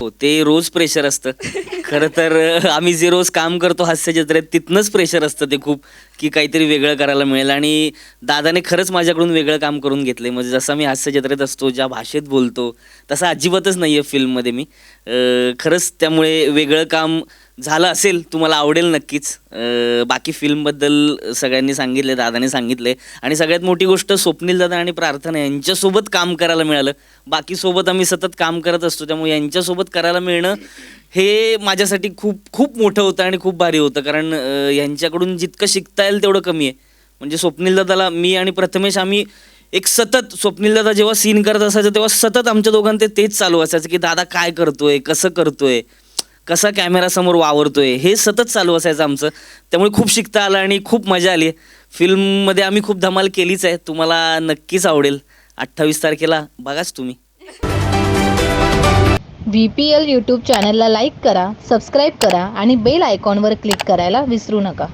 हो ते रोज प्रेशर असतं. खरं तर आम्ही जे रोज काम करतो हास्य जत्रेत तिथनंच प्रेशर असतं ते खूप की काहीतरी वेगळं करायला मिळेल. आणि दादाने खरंच माझ्याकडून वेगळं काम करून घेतलंय. म्हणजे जसं मी हास्य जत्रेत असतो ज्या भाषेत बोलतो तसं अजिबातच नाही आहे फिल्ममध्ये मी. अ, खरंच त्यामुळे वेगळं काम झालं असेल तुम्हाला आवडेल नक्कीच. बाकी फिल्मबद्दल सगळ्यांनी सांगितले दादाने सांगितले. आणि सगळ्यात मोठी गोष्ट स्वप्नील दादा आणि प्रार्थना यांच्यासोबत काम करायला मिळालं. बाकी सोबत आम्ही सतत काम करत असतो त्यामुळे यांच्यासोबत करायला मिळणं हे माझ्यासाठी खूप खूप मोठं होतं आणि खूप भारी होतं. कारण अ, यांच्याकडून जितकं शिकता येईल तेवढं कमी आहे. म्हणजे स्वप्नील दादाला मी आणि प्रथमेश आम्ही एक सतत स्वप्नील दादा जेव्हा सीन करत असायचं तेव्हा सतत आमच्या दोघांचे तेच चालू असायचं की दादा काय करतोय? कसं करतोय? कसा कॅमेरासमोर वावरतोय हे सतत चालू असायचं आमचं. त्यामुळे खूप शिकता आलं आणि खूप मजा आली. फिल्ममध्ये आम्ही खूप धमाल केलीच आहे. तुम्हाला नक्कीच आवडेल. अठ्ठावीस तारखेला बघाच तुम्ही. व्ही पी एल यूट्यूब चॅनलला लाईक करा सबस्क्राईब करा आणि बेल आयकॉनवर क्लिक करायला विसरू नका.